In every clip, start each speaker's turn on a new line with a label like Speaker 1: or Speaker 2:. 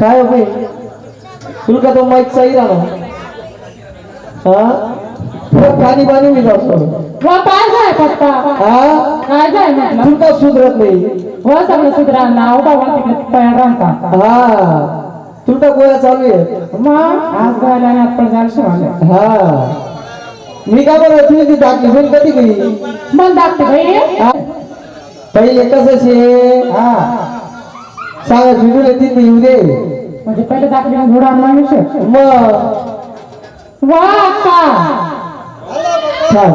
Speaker 1: काय हो बाई? तुला का तो चाही राहणार हा? पाणी पाणी मी जातो.
Speaker 2: काय जाय
Speaker 1: हा?
Speaker 2: जाय
Speaker 1: का सुधरत नाही?
Speaker 2: सगळं सुधरा नाव बाबा तिकडे तयार राहता
Speaker 1: हा. तुला गोळ्या चालू आहे.
Speaker 2: मग? आज गायला आणि आपण जायला शिवाले
Speaker 1: हा. मी काय बरं तुझी ती दाखली बहीण कधी गेली?
Speaker 2: मन दाखते बाई
Speaker 1: हा? पहिले कसं शे
Speaker 2: हा.
Speaker 1: सांगा भिडून येतील ते येऊ दे.
Speaker 2: म्हणजे पहिले दाखले घोडा आहे.
Speaker 1: मग.
Speaker 2: वा अक्का
Speaker 1: छान.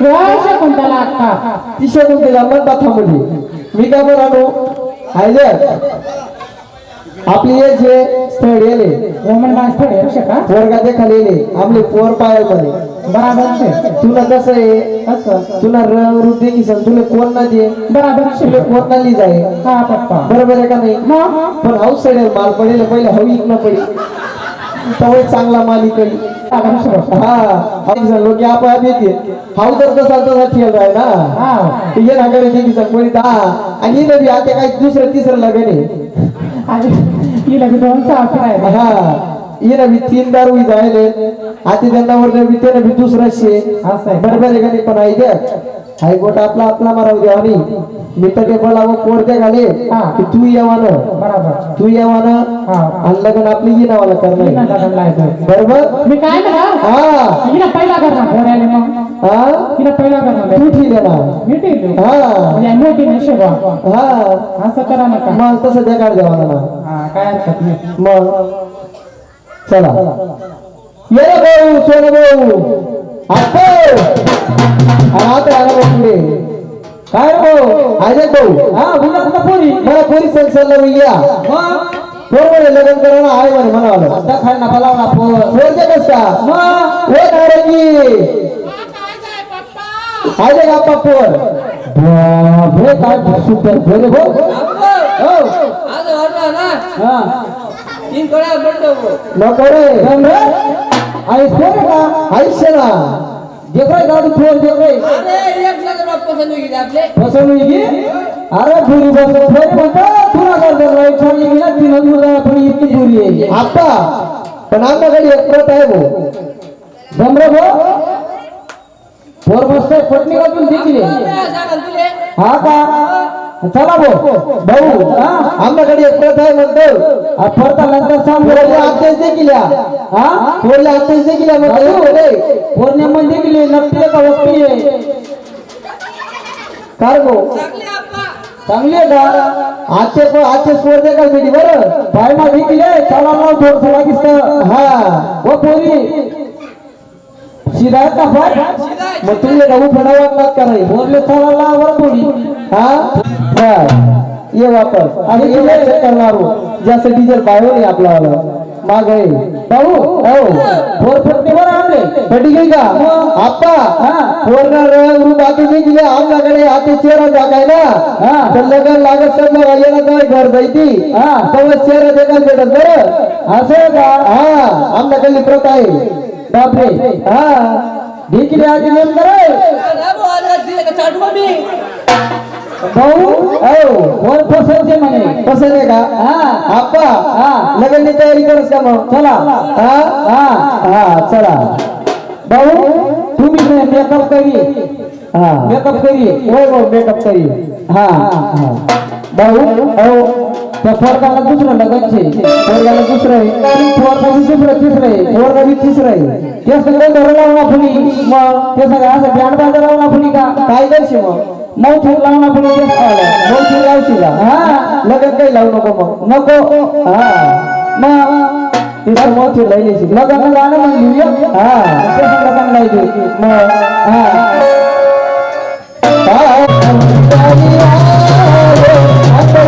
Speaker 2: वा शकुंतला अक्का
Speaker 1: तिशा मन मी काय हायदर आपली ये जे स्थळ येले
Speaker 2: वमन डान्स थोडे शका
Speaker 1: पोरगा देखाला येले आपले पोर पायामध्ये
Speaker 2: बराबर शे.
Speaker 1: तुला कसं आहे?
Speaker 2: असं
Speaker 1: तुला रंग रूप देखी सण तुला कोण ना दे
Speaker 2: बराबर शे.
Speaker 1: तुला कोण ना ली जाय
Speaker 2: हा पप्पा.
Speaker 1: बरोबर आहे का नाही? पण हाऊस साईड माल पडेल पहिले हवी न पडी तवय चांगला माल इकडे
Speaker 2: बराबर शे.
Speaker 1: हा. लोक आपोआप येते. हाऊ तर तसा तसा ठेल आहे ना.
Speaker 2: हा.
Speaker 1: ये ना कडे देखी सण कोणी दहा. आणि बी आता काही दुसरं तिसरं लग्न आहे.
Speaker 2: आणि दोन चाक आहे.
Speaker 1: हा. हिनं बी तीन दारू जायले आता त्यांना वर बी त्यानं बी दुसरं शे.
Speaker 2: आहे.
Speaker 1: बरोबर आहे का नाही? पण आई द्या. हायकोर्ट आपला आपला माराव द्या आणि मी तर ते बोलावं कोर्टे घाले
Speaker 2: हा.
Speaker 1: की तू येवान
Speaker 2: बराबर.
Speaker 1: तू येवान आणि लग्न आपली ही नावाला करणार. बरोबर?
Speaker 2: मी काय
Speaker 1: हा.
Speaker 2: हिला पहिला करणार
Speaker 1: हा?
Speaker 2: हिला पहिला करणार
Speaker 1: तू ठीक आहे ना हा.
Speaker 2: म्हणजे मोठी नशेबा
Speaker 1: हा.
Speaker 2: असं करा नका.
Speaker 1: मग तसं त्या काढ द्यावा ना
Speaker 2: काय हरकत नाही.
Speaker 1: मग? चला. ये रे भाऊ सोन भाऊ. आप्पो आता आला पुढे. काय भाऊ आहे भाऊ. हा बोला कुठं पोरी. मला पोरी संसारला या पोर म्हणे लग्न करा ना आहे म्हणे म्हणावं. आता खाय ना बोलाव ना पोर पोर दे कस का. मग हो नारंगी का पोर? बापरे काय सुपर भरे भाऊ. हो.
Speaker 3: आज वाटला ना.
Speaker 1: हा.
Speaker 3: तीन कड्या बंद
Speaker 1: नको रे आई पोर का आयुष्य ना जे काय दादू
Speaker 3: होईल आपले
Speaker 1: फसवणुकी अरे पुरी बस थोडी म्हणतो तुला करतो राईट छान गेला तीन हजार पण इतकी पुरी आहे आप्पा पण आमच्याकडे एक प्रत आहे भाऊ जमरे भाऊ पोर मस्त पटणी काढून देखील हा का चला भाऊ. भाऊ आमच्याकडे एक प्रत आहे म्हणतो. फरता नंतर सांग आत्याच देखील या. हा? पोरले आत्याच देखील या म्हणतो. पौर्णिमा देखील नक्की का आहे? काय भाऊ?
Speaker 3: चांगले
Speaker 1: आहे का? आजचे पण आजचे स्वर दे का बेटी बरं. पाय मा देखील आहे. चला लाव थोडस लागीस हा. व पोरी. का पाय मग तुम्ही गहू फडावा नात कराय बोलले चला लाव वर पोरी. हा? बर ये वापर आणि करणार जास्त डिझेल पाहिजे नाही आपल्याला माग आहे भाऊ हो फोर फटके वर आणले फटी गई का आप्पा फोरना रंग रूप आते नाही दिले आमच्याकडे आते चेहरा दाखाय ना तर लगन लागत समजा येणार काय घर जायती तेव्हा चेहरा देखायला भेटत बरं असं का हा आमच्याकडली प्रथा आहे बापरे हा देखील आधी नेम करे
Speaker 3: आज दिले का चाटू मी
Speaker 1: भाऊ वर आहे म्हणे. आहे का? हा. आप्पा हा. लग्नची तयारी करस का मग? चला. हा? हा. हा चला. भाऊ तुम्ही मेकअप करी. हा. मेकअप करी. होय हो मेकअप करी. हा हा. भाऊ हो त्या पोरगाला दुसरं लगायचे पोरगाला दुसरं आहे. पोरगाला दुसरं तिसरं आहे. तिसरं आहे. ते सगळं घर आपण मग ते सगळं असं बँड बाजा लावून आपण का? काय करशी मग? નવથી લાવના પડે તે ખાલે નવથી લાવશી
Speaker 4: લા. હા. લગન કઈ
Speaker 1: લાવ નો કોમો. નકો.
Speaker 4: હા.
Speaker 1: માં તે તો મોથી
Speaker 4: લઈ
Speaker 1: લેશી લગન ના ગાને માં લીયો હા.
Speaker 4: તે
Speaker 1: લગન લઈ દે માં
Speaker 4: હા.
Speaker 1: હા. તારી આ રે આ તો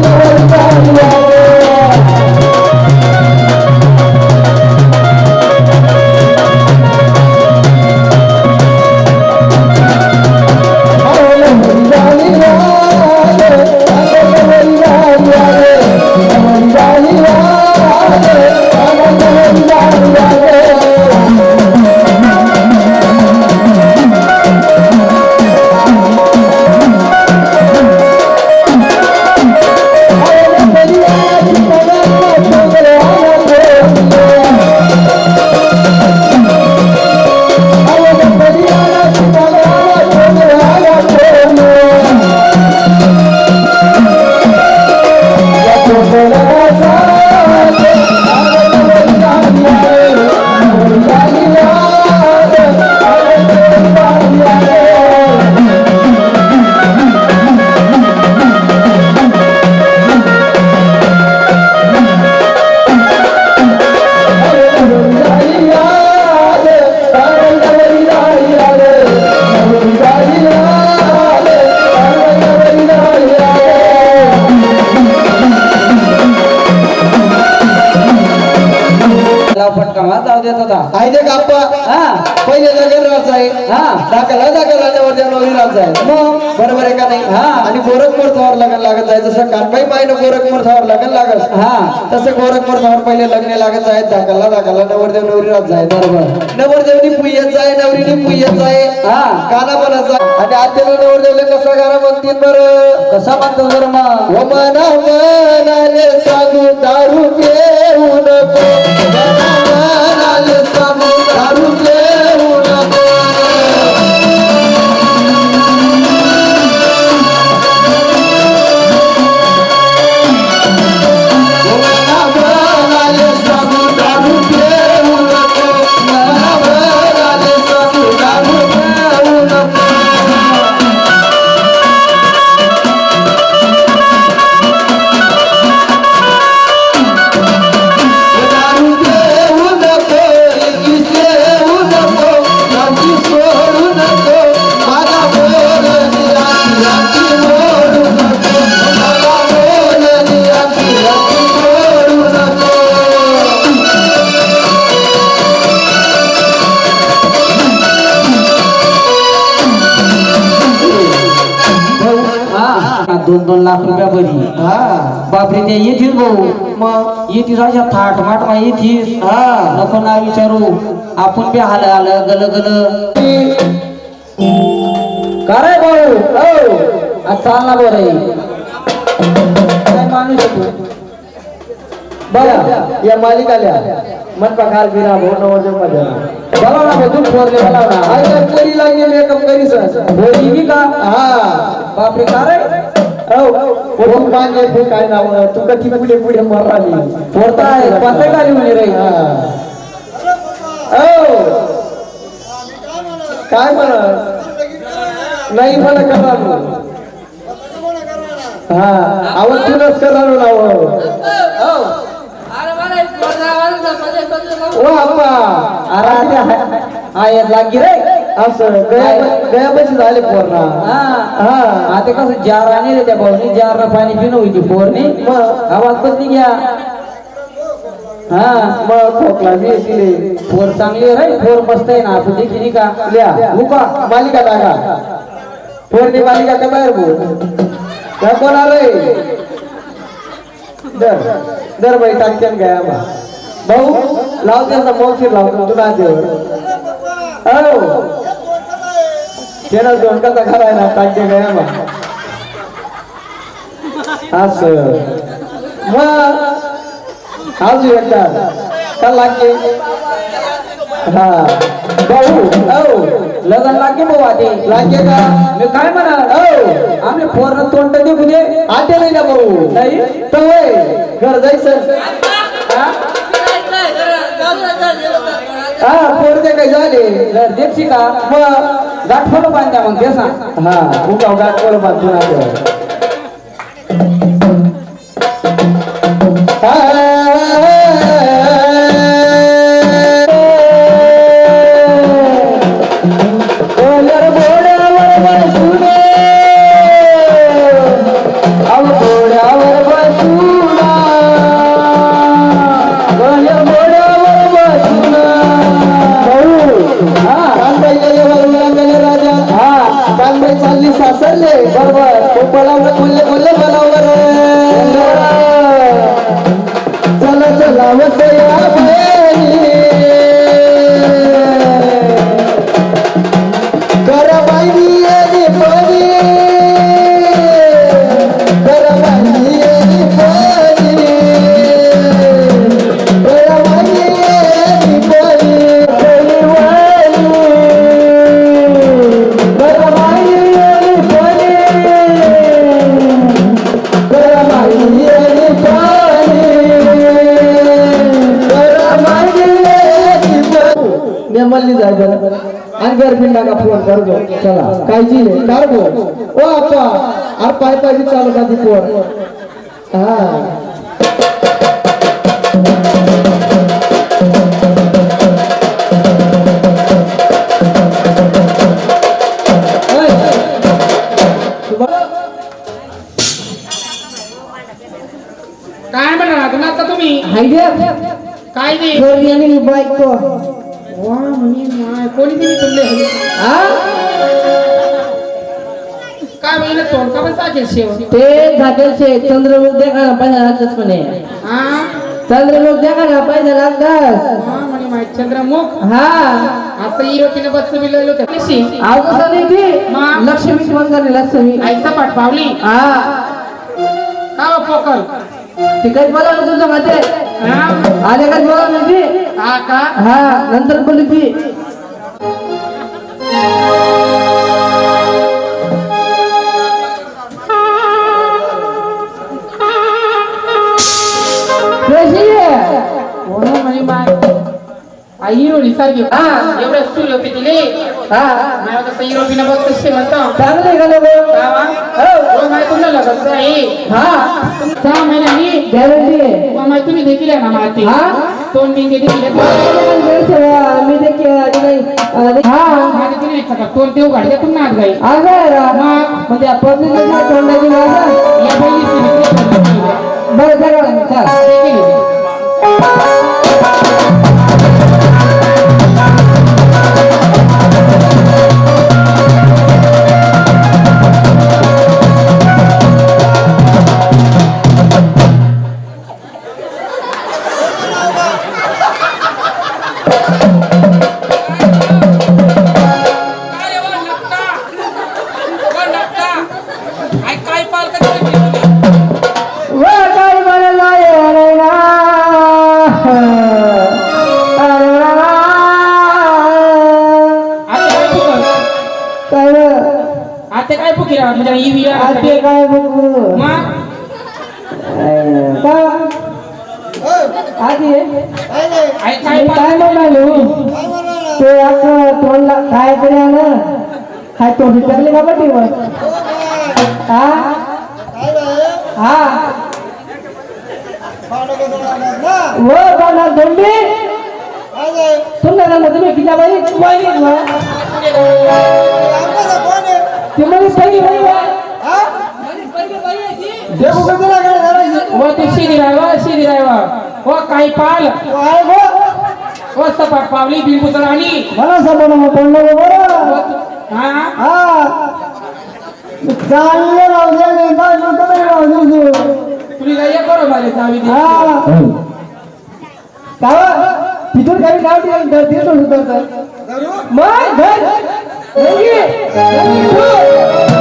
Speaker 1: जसं कानबाई पाहिलं गोरखपूर थावर लग्न लागत
Speaker 4: हा.
Speaker 1: तसं गोरखपूर थावर पहिले लग्न लागत आहे दाखलला दाखलला नवरदेव नवरी राहत आहे
Speaker 4: बरोबर.
Speaker 1: नवरदेवनी पुय्यच आहे नवरीनी पुय्यच आहे
Speaker 4: हा.
Speaker 1: काना बोलायचा आणि आत्याला नवरदेवले कसा गाणं म्हणतील बरं?
Speaker 4: कसा म्हणतो जर मग?
Speaker 1: ओ मना
Speaker 4: दोन लाख रुपया बरी
Speaker 1: हा.
Speaker 4: बापरे ते येतीस भाऊ.
Speaker 1: मग
Speaker 4: येतीस अशा थाट माट मा येतीस
Speaker 1: हा.
Speaker 4: नको ना विचारू. आपण बी हाल आलं गल गल. काय भाऊ? हो. चाल ना बरं. काय माणूस
Speaker 1: बघा या मालिकाल्या मन पगार गिरा भाऊ नवरदेव माझ्या
Speaker 4: बोलाव ना भाऊ तू फोरले बोलाव ना.
Speaker 1: आई काय करी लागली मेकअप करीस
Speaker 4: बोली बी का?
Speaker 1: हा.
Speaker 4: बापरे काय रे
Speaker 1: हो तू काय नाव तू कधी पुढे पुढे मराली
Speaker 4: पोरता आहे पातळ गाली म्हणे रे
Speaker 1: काय म्हणा? नाही मला करा हा. आवाज तुलाच करा नाव
Speaker 3: हो. अरे मला एक पोरगा आवाज ना, पदे पदे नको.
Speaker 1: ओ आप्पा
Speaker 4: अरे लागी रे.
Speaker 1: असं गया पैसे झाले पोरणा.
Speaker 4: हा. आता कसं जार रे त्या भाऊनी जार पाणी पिणं होती पोरनी
Speaker 1: मग?
Speaker 4: आवाज बसली घ्या. हा.
Speaker 1: मग खोकला मी दिले
Speaker 4: पोर चांगली रे पोर मस्त आहे ना आपण देखील का?
Speaker 1: लिहा.
Speaker 4: मुका
Speaker 1: मालिका टाका पोरणी मालिका का बाहेर बोल. काय कोणा रे. दर दर बाई टाकत्यान गया बा भाऊ लाव त्याचा मौशीर लावतो तू नातेवर हो. त्याला दोन कसा खराय ना टाकते गया मग. अस. मग अजून एकदा. का लागते हा. भाऊ हो.
Speaker 4: लग्न लागे भाऊ आधी.
Speaker 1: लागे का?
Speaker 4: मी काय म्हणाल?
Speaker 1: हो.
Speaker 4: आम्ही पोरण तोंड देखू दे.
Speaker 1: आटे नाही ना भाऊ.
Speaker 4: नाही?
Speaker 1: तर होय. घर जायचं.
Speaker 4: हा?
Speaker 1: पोरते काही झाले?
Speaker 4: जर का?
Speaker 1: मग
Speaker 4: गाठफळ बांध्या मग ते सांग.
Speaker 1: हा उगाव गाठ बांधून आले चला चला काळजी नाही कर गो ओ आप्पा अरे पाय पाय चालू का ती फोन हा
Speaker 4: काय म्हणा आता तुम्ही
Speaker 1: हाय
Speaker 5: काय नाही
Speaker 1: घरी आणि बायको
Speaker 5: वा म्हणे माय कोणी दिली तुमले
Speaker 1: हा
Speaker 5: काय महिना तोंड का पण साकेल शेव
Speaker 3: ते झाकेल शे चंद्रमुख देखा ना पैसा लागतच म्हणे
Speaker 5: हा
Speaker 3: चंद्रमुख देखा ना पैसा लागतस
Speaker 5: हा म्हणे चंद्रमुख
Speaker 3: हा
Speaker 5: असं हिरोपीनं बच्च बिलवलं होतं कशी
Speaker 3: आव कसं नाही ती
Speaker 5: मा.
Speaker 3: लक्ष्मी लक्ष्मी
Speaker 5: पाठ पावली
Speaker 3: हा
Speaker 5: का
Speaker 3: तिकडे बोला ना तुझं माते आले का बोला ना ती
Speaker 5: हा का
Speaker 3: हा नंतर बोलली ती
Speaker 5: हा. सुल होते तिले
Speaker 3: हा
Speaker 5: माय कसं हिरोपीनं बघ कसे म्हणतो
Speaker 3: चांगले का लोक
Speaker 5: हो तुमच्या लगत आहे
Speaker 3: हा
Speaker 5: सहा महिन्यांनी
Speaker 3: गॅरंटी आहे
Speaker 5: माय तुम्ही देखील आहे ना माती
Speaker 3: हा?
Speaker 5: तोंड बिंगे देखील
Speaker 3: मी देखील हा
Speaker 5: माझे तुम्ही का तोंड देऊ गाडी तुम नाच गाई
Speaker 3: आज
Speaker 5: मग
Speaker 3: म्हणजे आपण तोंडाची माझा
Speaker 5: या बहिणी
Speaker 3: बरं करा चल
Speaker 5: म्हणजे ही
Speaker 3: काय बघू
Speaker 5: मग?
Speaker 3: का आधी
Speaker 5: आई काय
Speaker 3: मी काय म्हणालो? ते असं तोंडला काय तरी ना काय तोंडी टाकली का पाठीवर हा हा वो बाला दोंडी तुमच्या नाम तुम्ही किती बाई. वाईली तुम्हाला पहिली बाई
Speaker 1: देऊ काय करायचं
Speaker 5: व ते शिरी रायवा शिरी रायवा व काही पाल?
Speaker 1: आहे गो
Speaker 5: व सपाट पावली बिलकुल आणि
Speaker 1: मला समोर मग बरं.
Speaker 5: हा?
Speaker 1: हा. राहू दे नाही काय नको नाही राहू दे तू.
Speaker 5: तुम्ही काय या करो माझे चावी दे.
Speaker 1: हा. कावा तिथून काही ते सोडून करतात मग घर रंगी. व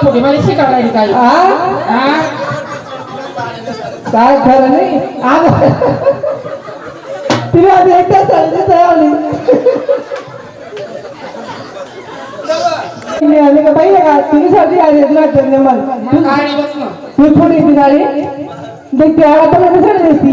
Speaker 5: तेली फुटे मला शिकायला लागली काय
Speaker 1: काय खरं नाही. आग. तिने आधी एकदा सांगितलं आली मी आली का पाहिजे का तुम्ही साठी आली तुला
Speaker 5: ना
Speaker 1: तू थोडी ती गाडी. देख ते आला आता साडी दिसती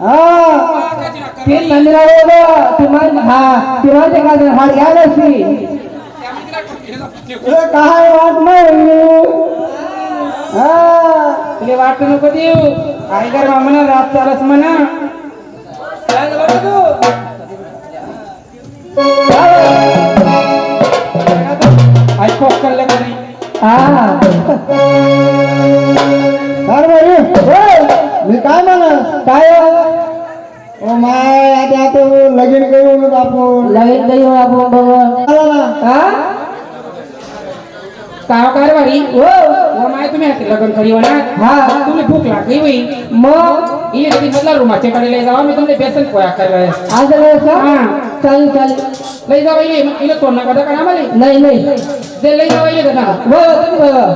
Speaker 5: हा.
Speaker 1: मंदिरा ती मान हा ती का ते हाड काय वाट नाही हा
Speaker 5: तुला वाटत नको देऊ काय कर म्हणा रात चालस म्हणा
Speaker 6: काय झालं
Speaker 5: कधी
Speaker 7: हा. मी काय म्हणा
Speaker 5: काय
Speaker 7: ओ माय आता आता लगीन करून आपण
Speaker 5: लगेच नाही हो आपण बघा
Speaker 7: आला ना
Speaker 5: हा? काय काय बारी हो माय तुम्ही हाती लग्न करी ना? हा। तुम्ही भूक लागली बाई मग इले कधी मधला रुमाचे कडे लय जावा मी तुमले बेसन पोया कर
Speaker 3: असं करायचं
Speaker 5: हा।
Speaker 3: चालेल चालेल
Speaker 5: लय जावा इले इले तोंड नका का आम्हाला
Speaker 3: नाही नाही।
Speaker 5: ते लय जावा इले ना
Speaker 3: हो तुम्ही बघा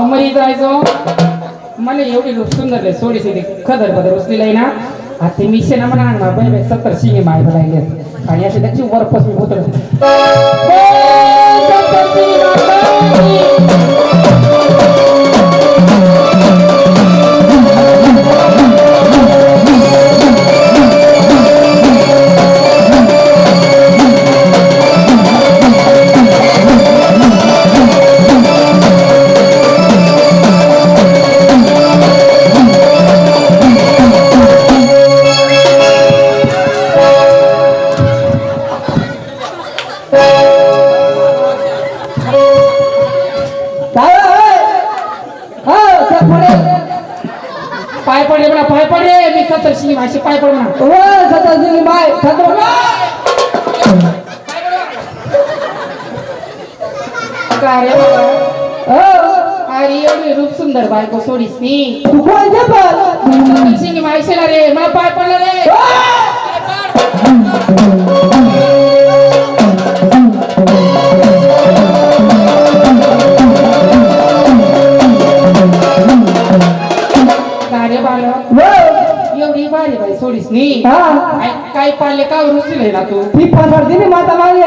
Speaker 5: अहो मरी जायचो मला एवढी रूप सुंदर लय सोडी सिधी खदर बदर उचलेलं आहे ना. आता ते मिशे ना म्हणा आणणार. बाई बाई सत्तर शिंगे माय बघायले. आणि असे त्याची वरपस मी होत पाय पडले म्हणा पाय पडले. मी सत्तर शिंगे मायचे पाय पड म्हणा.
Speaker 3: हो सतत बाय
Speaker 5: काय रे
Speaker 3: हो.
Speaker 5: अरे एवढी रूप सुंदर बायको सोडीस नी
Speaker 3: तू कोणते पण
Speaker 5: सत्तर शिंगे मायचे ना रे. मला पाय पडला रे. म्हणतीस नी.
Speaker 3: हा.
Speaker 5: काय- पाहिले का रुचील आहे तू?
Speaker 3: ती फसवड दिली माता मागे.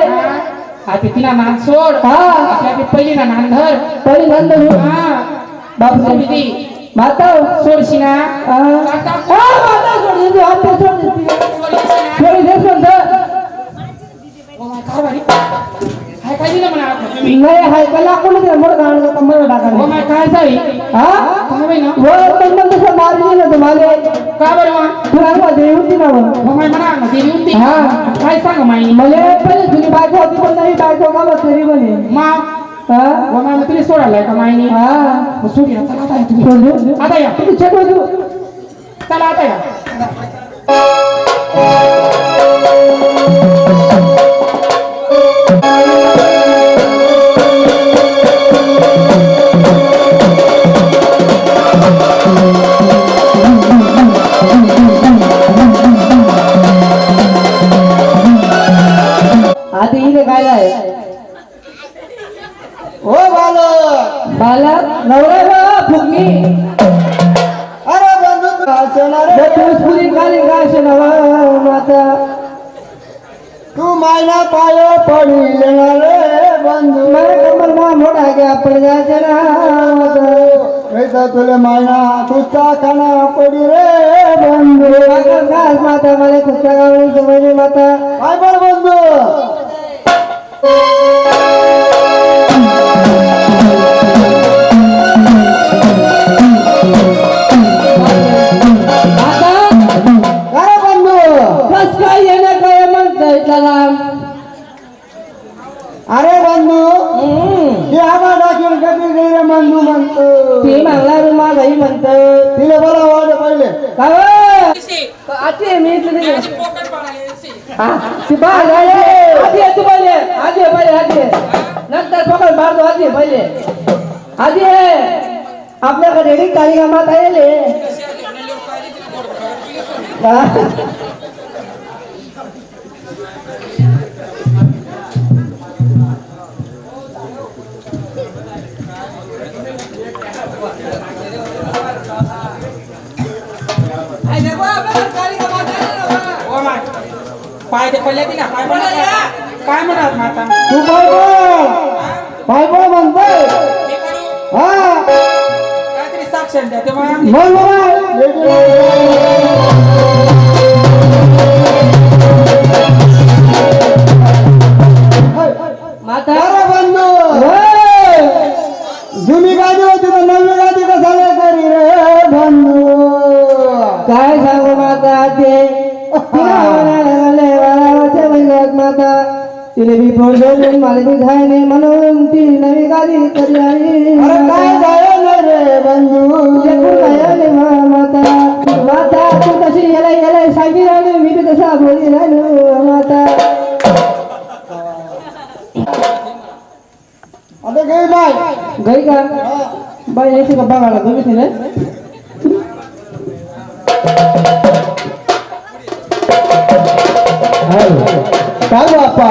Speaker 5: आता तिला मान सोड.
Speaker 3: हा.
Speaker 5: आपल्या बी पहिलीला धर.
Speaker 3: तरी
Speaker 5: हा.
Speaker 3: माता.
Speaker 5: सोडशी ना?
Speaker 3: माता. सोड. देते, हात सोड. देते.
Speaker 5: सोडशी ना.
Speaker 3: सोड दे.
Speaker 5: भारी काय काय दिलं म्हणा आता तुम्ही?
Speaker 3: नाही हाय कला कोण दे मोड गाण
Speaker 5: माय काय जाई
Speaker 3: हा?
Speaker 5: बाई ना.
Speaker 3: हो पण मग तसं मारली ना तुम्हाला
Speaker 5: का बरं वा
Speaker 3: तुला मध्ये होती ना मग.
Speaker 5: ओ माय म्हणा ना देवी होती.
Speaker 3: हा.
Speaker 5: काय सांग माई?
Speaker 3: मला पहिले तुझी बायको होती पण नाही बायको का बस तरी म्हणे.
Speaker 5: मा
Speaker 3: हा?
Speaker 5: ओ माय मग तुला सोडायला का माईनी?
Speaker 3: हा.
Speaker 5: मग सोडी ना चला आता या तुम्ही.
Speaker 3: सोड दे.
Speaker 5: आता या.
Speaker 3: तू चेक तू
Speaker 5: चला आता या.
Speaker 3: Yeah. कामात आहे
Speaker 6: आई देखो, आपल्या काळी का माता ना
Speaker 5: पाय ते पडले की ना लक्षात द्या
Speaker 7: बंधू!
Speaker 3: जुनी गादी होती तर नवी
Speaker 1: गादी कशाला करी रे बंधू?
Speaker 3: काय सांगू माता ते माता. तिने मी फोन मला मी झाय नाही म्हणून ती नवी
Speaker 1: गादी करी आई काय बाय
Speaker 3: गई का? बाई यायची का बघायला तुम्ही तिने
Speaker 1: काय बाप्पा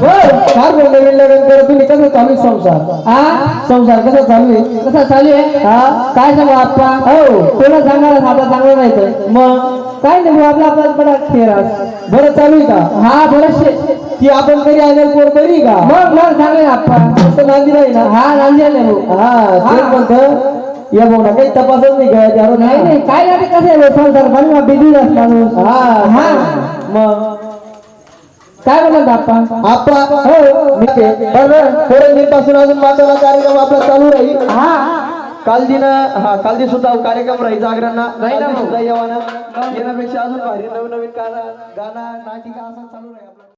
Speaker 1: बर काय बोल नवीन लग्न करत तुम्ही कसं चालू संसार।
Speaker 3: हा।
Speaker 1: संसार कसा चालू आहे
Speaker 3: कसा चालू आहे
Speaker 1: हा।
Speaker 3: काय सांगू आप्पा
Speaker 1: हो।
Speaker 3: तुला सांगायला आपला चांगलं राहायचं
Speaker 1: मग?
Speaker 3: काय नाही आपला आपला बडा खेळास
Speaker 1: बरं चालू का?
Speaker 3: हा बरचशे
Speaker 1: ती आपण कधी आल्यावर पोर बरी का?
Speaker 3: मग मग चांगले आप्पा.
Speaker 1: असं नांदी नाही ना?
Speaker 3: हा रांजले भाऊ.
Speaker 1: हा तेच. म्हणतं. या भाऊ ना काही तपासच नाही काय त्यावर
Speaker 3: नाही नाही. काय नाही कसं आहे भाऊ, संसार पण बिझी माणूस
Speaker 1: हा.
Speaker 3: हा.
Speaker 1: मग?
Speaker 3: काय म्हणत आप्पा?
Speaker 1: आपा हो. बरं अजून माताला कार्यक्रम आपला चालू राहील.
Speaker 3: हा.
Speaker 1: काल दिन हा काल दिन सुद्धा कार्यक्रम राहील जागरण सुद्धा येवाना. येण्यापेक्षा अजून भारी. नवीन नवीन गाणं गाणं नाटिका असं चालू राहील.